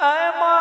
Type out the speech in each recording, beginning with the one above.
એમાં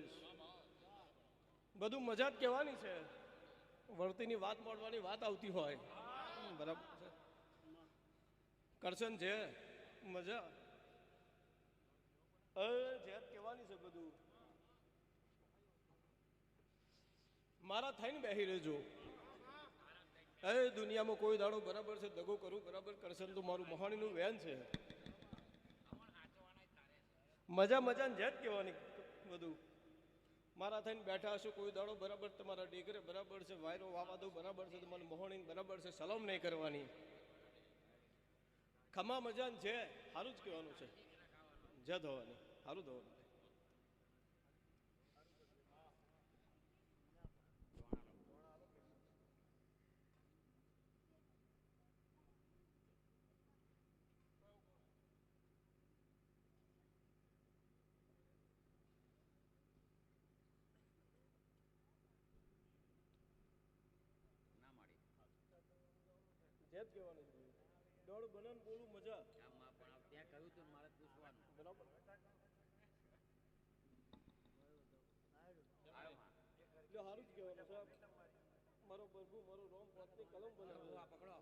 કહે બધું મજા જ કહેવાની છે. વર્તીની વાત મળવાની વાત આવતી હોય. બરાબર છે. કરશન છે. મજા. કહેવાની છે બધું. મારા થઈને બેહી રહેજો. એ દુનિયામાં કોઈ દાડો બરાબર છે, દગો કરું, બરાબર. કરશન તો મારું મહાણીનું વેન છે. મજા મજા ને કહેવાની બધું. મારા થઈને બેઠા હશો, કોઈ દાડો બરાબર તમારા ડીગરે બરાબર છે, વાયરો વાવા દો બરાબર છે, તમારી મોહણી બરાબર છે, સલામ નહીં કરવાની. ખમા મજા ને છે સારું જ કહેવાનું છે. જ ધોવાની સારું થવાનું કહેવાનું છે. દોડ બનાન બોલું મજા. પણ ત્યાં કહ્યું તું મારે પૂછવાનું. બરાબર. એટલે સારું જ કહેવાનું સાહેબ મારો પ્રભુ મારો રોમ પોતની કલમ બનાવો આ પકડો.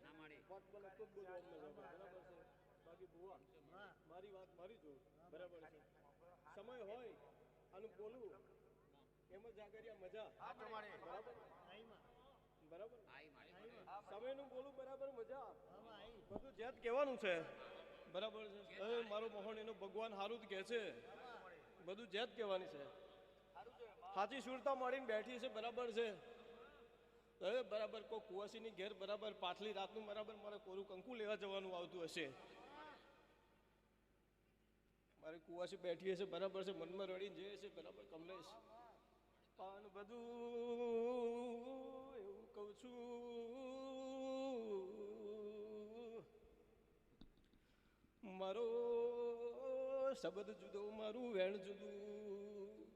ના મળે. ના મને મારી વાત મારી જો બરાબર છે. સમય હોય અને બોલું એમ જ મજા. બરાબર? બરાબર? આઈ મારી સમયનું બોલું બરાબર મજા બધું જેત કહેવાનું છે. બરાબર છે. મારો મોહન એનો ભગવાન હારું જ કહે છે. બધું જેત કહેવાની છે. હાથી સુરતા મારીને બેઠી છે બરાબર છે. હવે બરાબર કોઈ કુવાસીની ઘેર બરાબર પાટલી રાતનું બરાબર મારે કોરું કંકુ લેવા જવાનું આવતું હશે. મારી કુવાસી બેઠી હશે, બરાબર છે, મનમાં રડીને જઈએ છે, બરાબર, કમલેશ. પાન બધું એવું કહું છું. મારો શબ્દ જુદો, મારું વેણ જુદું.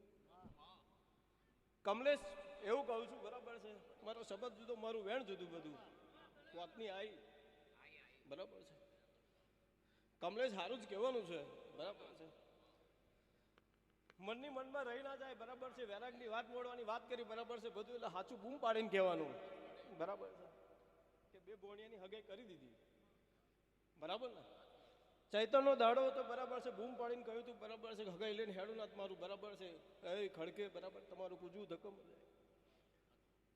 કમલેશ, એવું કહું છું, બરાબર છે. મારો શબ્દ જુદો, મારું વેણ જુદું બધું. વાતની આઈ. બરાબર છે. કમલેશ સારું જ કહેવાનું છે. બરાબર છે. મનની મનમાં રહી ના જાય, બરાબર છે. વૈરાગની વાત મોડવાની વાત કરી, બરાબર છે. બધું એટલે સાચું બૂમ પાડીને કહેવાનું. બરાબર છે. કે બે બોણિયાની હગાઈ કરી દીધી. બરાબર ને? ચૈતનનો દાડો હતો, બરાબર છે. બૂમ પાડીને કહ્યું હતું બરાબર છે. હગાઈ લઈને હેડું ના મારું, બરાબર છે. એ ખડકે, બરાબર, તમારું કૂજવું ધક્કમ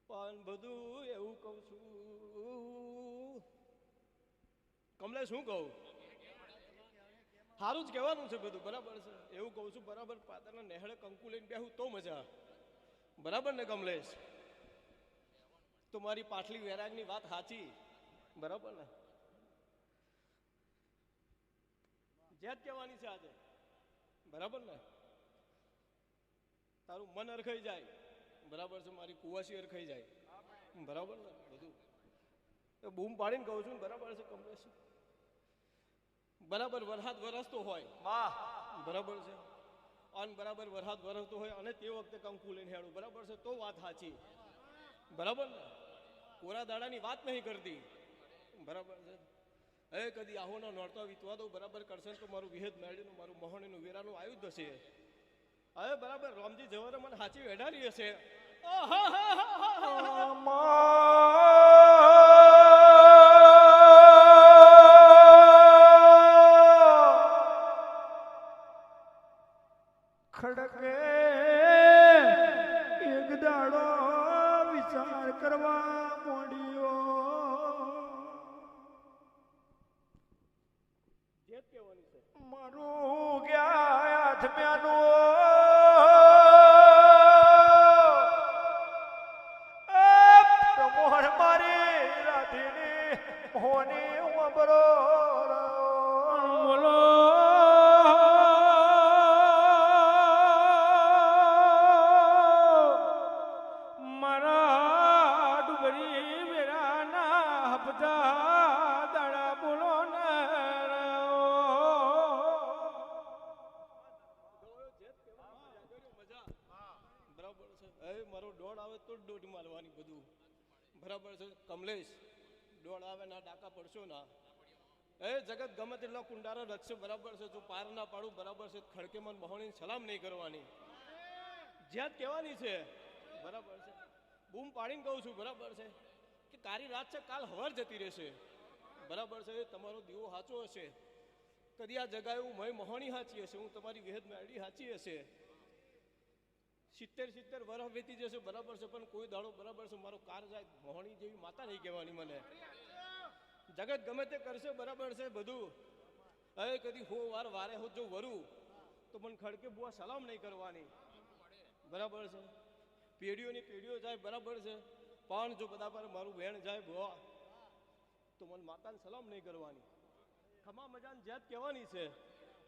પણ બધું એવું કહું છું. કમલે શું કહું? સારું જ કહેવાનું છે બધું. બરાબર છે? એવું કહું છું, બરાબર, પાતળના નેહળે કંકુ લઈને બેહું તો મજા બરાબર ને કમલેશ? તો મારી પાટલી વેરાગની વાત સાચી. બરાબર ને? જેત કહેવાની છે આજે. બરાબર ને? તારું મન અરખાઈ જાય. બરાબર છે, મારી કુવાસી અરખાઈ જાય. બરાબર ને? બધું. બૂમ પાડીને કહું છું બરાબર છે, કમલેશ? બરાબર વરસાદ વરસતો હોય. વાહ. બરાબર છે. અન બરાબર વરસાદ વરસતો હોય અને તે વખતે કંકુ લઈને હેડું. બરાબર છે? તો વાત સાચી. બરાબર ને? કોરા દાડાની વાત નહીં કરતી. બરાબર છે? હવે કદી આહોનો નડતો વીતવા દઉં બરાબર કરશે તો મારું વિહેદ મેળીનું મારું મહોણીનું વેરાનું આવ્યું જ હશે. હવે બરાબર રામજી જવારે મને સાચી વેઢારી હશે. ખડકે એક દાડો વિચાર કરવા મોડ્યો. જે જ છે. મારું આવે ના ડાકા પડશો ના. એ જગત ગમે તેટલા કુંડારા રચશે બરાબર છે તું પાર ના પાડું, બરાબર છે, ખડકે મન મહોણી સલામ નહીં કરવાની. જ્યાં કહેવાની છે, બરાબર છે, બૂમ પાડીને કહું છું, બરાબર છે, કે કારી રાત છે, કાલ હવાર જતી રહેશે. બરાબર છે, તમારો દીવો સાચો હશે. કદી આ જગાએ હું મય મહોણી સાચી હશે, હું તમારી વિહેદ મેળી સાચી હશે. સિત્તેર સિત્તેર વર્ષ વીતી જશે, બરાબર છે, પણ કોઈ દાડો બરાબર છે, મારો કાર જાય મોહણી જેવી માતા નહીં કહેવાની મને. જગત ગમે તે કરશે, બરાબર છે બધું. હવે કદી હો વાર વારે હો જો વરું, તો મને ખડકે બુઆ સલામ નહીં કરવાની. બરાબર છે. પેઢીઓની પેઢીઓ જાય, બરાબર છે. પણ જો બધા પર મારું વેણ જાય બુઆ, તો મને માતાને સલામ નહીં કરવાની. ખમા મજાને જ્યાં જ કહેવાની છે.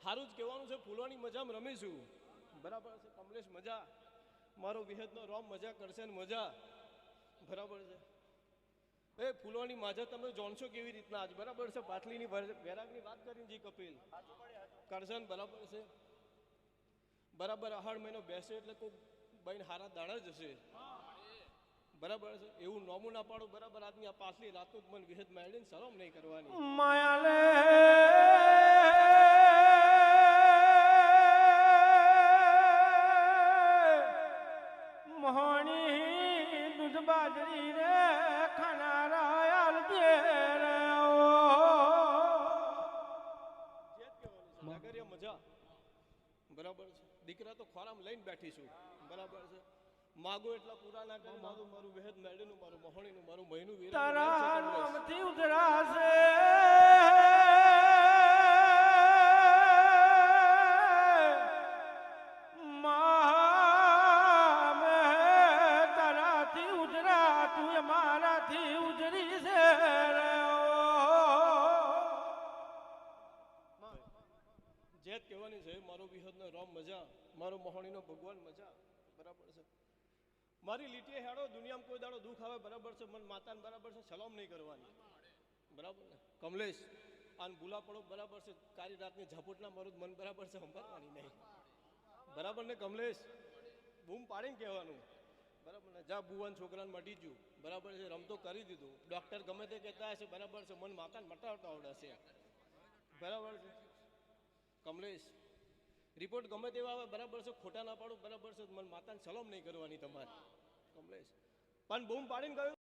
સારું જ કહેવાનું છે ફૂલોની મજામાં રમીશું. બરાબર છે, કમલેશ મજા. મારો વિહેદનો રોમ મજા કરશે ને મજા. બરાબર છે. એ ફૂલોની માજા તમે જોણશો કેવી રીતના આજ. બરાબર છે? પાટલીની વેરાગની વાત કરીને જી કપિલ. કરશન બરાબર છે. બરાબર અહાડ મહિનો બેસે એટલે કોઈ બહેન હારા દાણા જ હશે. બરાબર છે? એવું નોમું ના પાડો. બરાબર, આદમી આ પાછલી રાતનું મન વિહેદ માંડીને શરમ નહીં કરવાની. માયાલે બરાબર છે. દીકરા તો ખોરામ લઈને બેઠી છું. બરાબર છે. માગો એટલા પૂરા ના કરી. મારું મારું વેહદ મેળીનું મારું મહોણીનું મારું મહિનું તારા નામથી ઉતરાશે મારો ભગવાન મજા બરાબર છે. મારી લીટીએ હેડો, દુનિયામાં કોઈ દાડો દુઃખ આવે, બરાબર છે. મન માતાને બરાબર છે. સલામ નહીં કરવાની. બરાબર ને? કમલેશ, આને ભૂલા પડો, બરાબર છે. કારી રાતની ઝાપોટના મારું મન બરાબર છે, સંભાળવાની નહીં. બરાબર ને, કમલેશ? બૂમ પાડીને કહેવાનું. બરાબર ને? જા, બુવાન છોકરાને મટી ગયું. બરાબર છે, રમતો કરી દીધું. ડૉક્ટર ગમે તે કહેતા હશે, બરાબર છે. મન માતાને મટાવતા આવડશે બરાબર છે. કમલેશ રિપોર્ટ ગમે તેવા આવે, બરાબર છે, ખોટા ના પાડું, બરાબર છે, મને માતાને સલામ નહીં કરવાની તમારે. કમલેશ. પણ બૂમ પાડીને ગયો